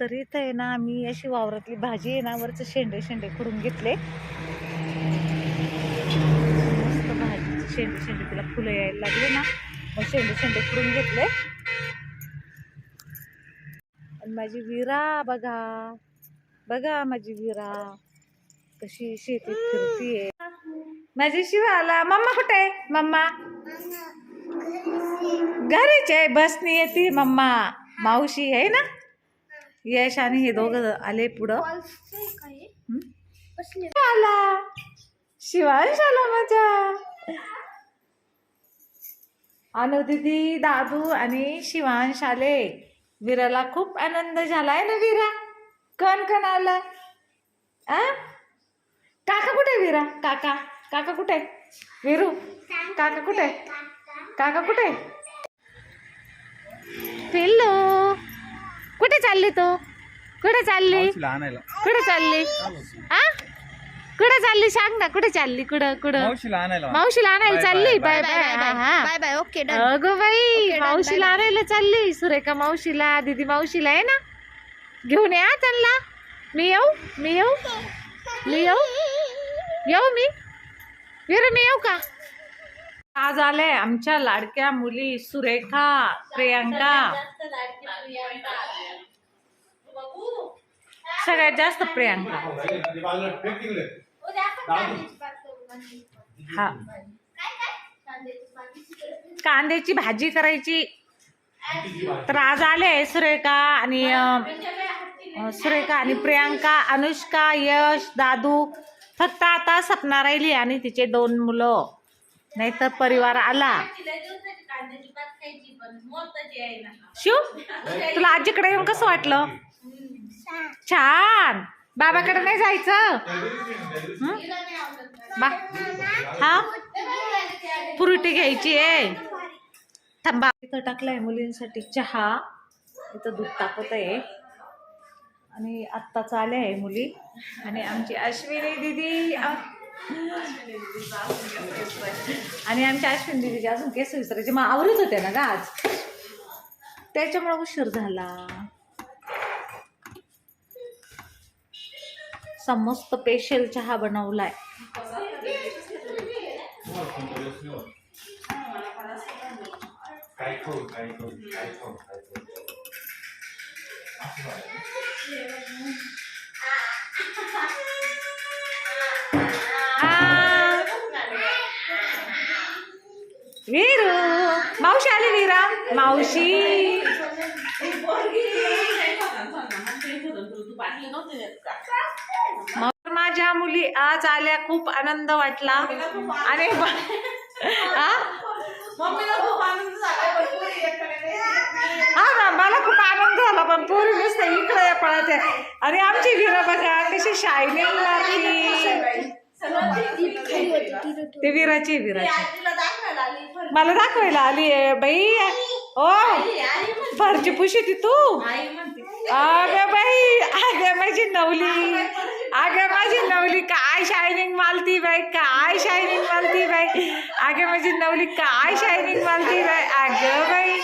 तर इथं आहे ना मी अशी वावरातली भाजी आहे ना वरचं शेंडे शेंडे खुडून घेतले. मस्त भाजी शेंडे शेंडे तिला फुलं यायला लागले ना मग शेंडे शेंडे खुडून घेतले. आणि माझी विरा बघा. बघा माझी विरा कशी शेतीत फिरतीये. माझी शिवा आला. मम्मा कुठे आहे? मम्मा? घरीच आहे? बसनी येते मम्मा. मावशी आहे ना? यश आणि हे दोघं आले पुढं? आला शिवांश आला माझा अनु दीदी दादू आणि शिवांश आले. विराला खूप आनंद झालाय ना विरा? कोण कोण आला. आ? काका कुठे विरा? काका काका कुठे? विरू काका कुठे? काका कुठे? पिल्लू. कुठे चालली तू? कुठे चालली? आणायला. कुठे चालली? आ? कुठे चालली? सांग ना कुठे चालली? कुठं कुठं? मावशीला आणायला. मावशीला आणायला Bye, चालली? bye, bye bye. बाय हा. Bye bye okay done. अगं बाई Okay, done, मावशीला. आणायला चालली. सुरेखा मावशीला दीदी मावशीला आहे ना? घेऊन या त्यांना. मी येऊ? मी येऊ? मी येऊ? येऊ मी? विर मी येऊ का? आज आले आमच्या लाडक्या मुली सुरेखा प्रियांका. सगळ्यात जास्त प्रियांका. हा. कांद्याची भाजी करायची. तर आज आले सुरेखा आणि सुरेखा आणि प्रियांका अनुष्का यश दादू. फक्त आता सपना राहिली आणि तिचे दोन मुलं. नाहीतर परिवार आला. शिव तुला आजीकडे येऊन कसं वाटलं? छान. बाबाकडे नाही जायचं? बा. हा? पुरुटी घ्यायची आहे. थांबा. इथं टाकलाय मुलींसाठी चहा. इथं दूध तापत आहे. आणि आत्ताच आल्या आहे मुली. आणि आमची अश्विनी दिदी आ- आणि आमच्या अश्विन दिदीचे अजून केस विसरायचे. मग आवरत होते ना ग आज. त्याच्यामुळे उशीर झाला. समस्त स्पेशल चहा बनवलाय. वीरू. मावशी आली वीरा. मावशी. मग माझ्या मुली आज आल्या खूप आनंद वाटला. आणि हा? ना मला खूप आनंद झाला पण पोरी नुसतं इकडे पळत आहे आणि आमची विरा बघा कशी शायनिंग लागली ते विराची विराची. मला दाखवायला आली आहे बाई. ओ फरची पुशी ती तू. अगं बाई अग माझी नवली. अगं माझी नवली काय शायनिंग मालती बाई काय शायनिंग मालती बाई. अगं माझी नवली काय शायनिंग मालती बाई. अग बाई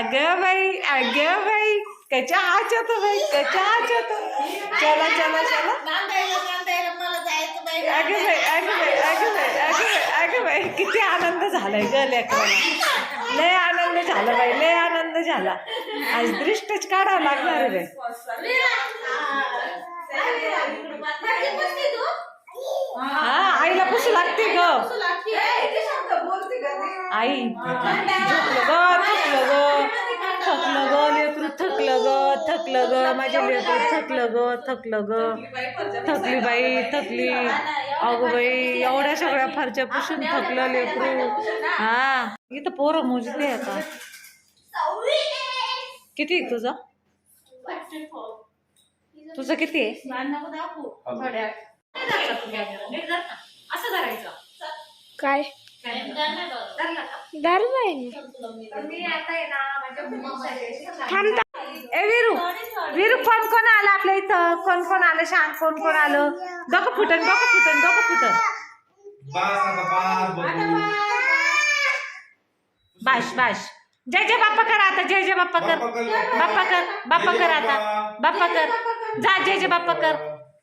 अग बाई अग बाई. कच्या हाच बाई कच्या हाच तो चला चला चला. अगं बाई अगं बाई अगं बाई अगं बाई अगं बाई किती आनंद झालाय ग लेकराला. लय आनंद झाला बाई लय आनंद झाला. आज दृष्टच काढावं लागणार बाई. हा आईला पुसू लागते ग. आई झोपलं ग थकलं ग. थकलं ग माझे लेकरू थकलं ग थकलं ग. थकली बाई थकली. अगं बाई एवढ्या सगळ्या फरच्या पुसून थकलं लेकरू. हा. इथं पोरं मोजते आता. किती आहे तुझं? तुझं किती आहे? असं करायचं. काय? थांबता ए विरू. विरू कोण कोण आलं आपल्या इथं? कोण कोण आलं? शांत कोण कोण आलं? डोकं फुटन डोकं फुटन डोकं फुटन. बास बाश बाश. जय जय बाप्पा कर आता जय जय बाप्पा कर. बाप्पा कर बाप्पा कर आता. बाप्पा कर. जा जय जय बाप्पा कर.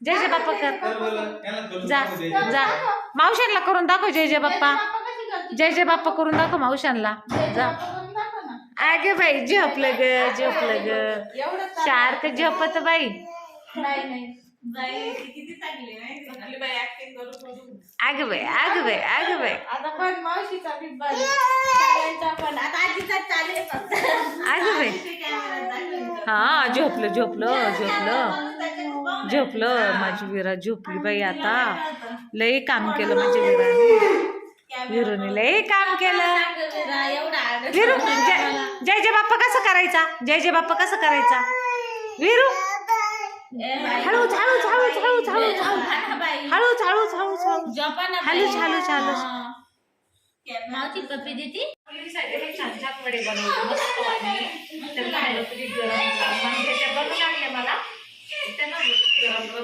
जय जय बाप्पा कर. जा जा. मावशांना करून दाखव जय जय बाप्पा. जय जय बाप्पा करून दाखव मावशांना जा. अगे बाई झोपलं ग झोपलं ग शार्क झोपत बाई. अग बाई अग बाई अग बाई. आता पण मावशीचा बी बघ चालायचा पण. आता आजीचा चालेल फक्त. अग बाई. हा झोपलं झोपलं झोपलं. झोपलं माझी विरा झोपली बाई आता. लई काम केलं माझ्या विराने. विरूने लई काम केलं. विरू जय जय जय बाप्पा कसं करायचा? जय जय बाप्पा कसं करायचा? विरू? हळूच हळूच हळूच हळूच हळूच हळूच. हळूच हळूच हळूच हळूच. हळूच हळूच मावची कपी देती? बनवले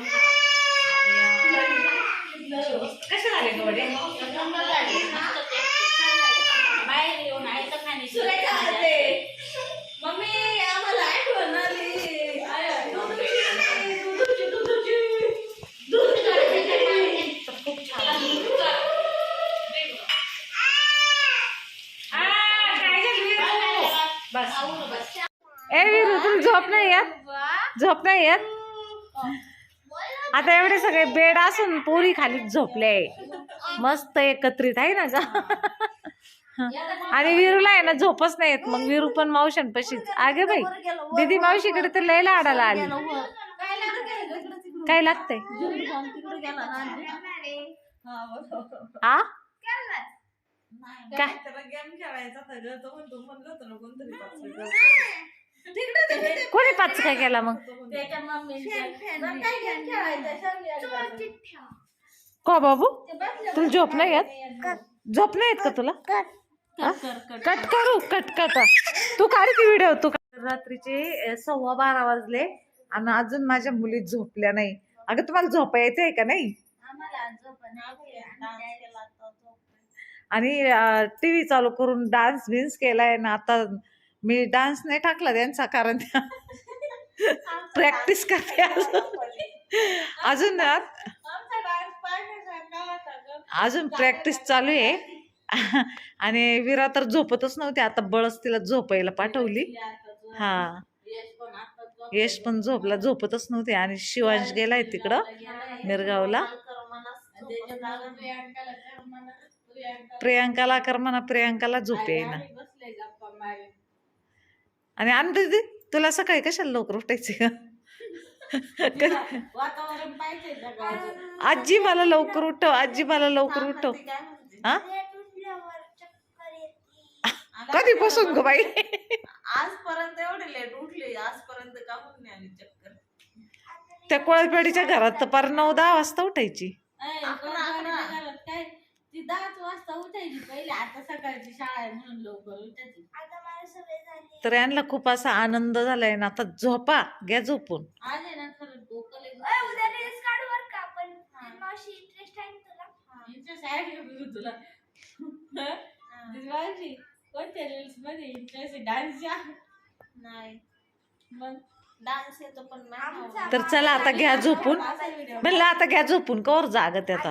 मस्त कसे झाले बाहेर येऊन खाणे मम्मी आम्हाला आठवण आली. खूप छान? बस. ए विरू तुला झोप नाही येत? झोप नाही येत? आता एवढे सगळे बेड असून पोरी खाली झोपले. मस्त एकत्रित आहे ना जा आणि विरूला आहे ना झोपच नाहीत मग विरू पण मावशन पशीच. आगे बाई दिदी मावशीकडे तर लय लाडाला आली. काय लागतंय? हा काय? कोणी पाच काय केला मग. को बाबू? तुला झोप नाही येत? झोप नाही येत का तुला? हा? कट करू कट कट. तू काढ ती व्हिडिओ तू. रात्रीचे सव्वा बारा वाजले आणि अजून माझ्या मुली झोपल्या नाही. अगं तुम्हाला झोपा येते का नाही. आणि टी व्ही चालू करून डान्स बिन्स केलाय ना आता मी डान्स नाही टाकला त्यांचा कारण प्रॅक्टिस करते अजून. अजून प्रॅक्टिस चालू आहे. आणि विरा तर झोपतच नव्हती आता बळच तिला झोपायला पाठवली. हा. यश पण झोपला झोपतच नव्हते. आणि शिवांश गेलाय तिकडं मिरगावला. प्रियांकाला कर म्हणा. प्रियांकाला झोप येईना. आणि आणि दीदी तुला सकाळी कशाला लवकर उठायचे का वातावरण पाहिजे जगाचं. आजी मला लवकर उठव आजी मला लवकर उठव. ती काय म्हणते? हा? आला कधीपासून ग बाई? आजपर्यंत एवढे लेट उठले आजपर्यंत का म्हणून नाही आली चक्कर? त्या कोळपेडीच्या घरात तर पार नऊ दहा वाजता उठायची. घरात काय? ती दहाच वाजता उठायची पहिले. आता सकाळची शाळा आहे म्हणून लवकर उठायची. तर यांना खूप असा आनंद झालाय ना. आता झोपा घ्या झोपून. आज आहे ना खरं डोकं लय इंटरेस्ट आहे का बघू तुला? दिवाळी कोणत्या रील्समध्ये इंटरेस्ट आहे? डान्सच्या नाही. मग? डान्स येतो पण नाही तर चला आता घ्या झोपून. म्हणलं आता घ्या झोपून कवर जागत आता.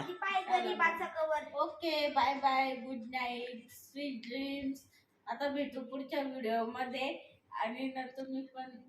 Okay bye bye good night sweet dreams आता भेटू पुढच्या व्हिडिओमध्ये आणि ना तुम्ही पण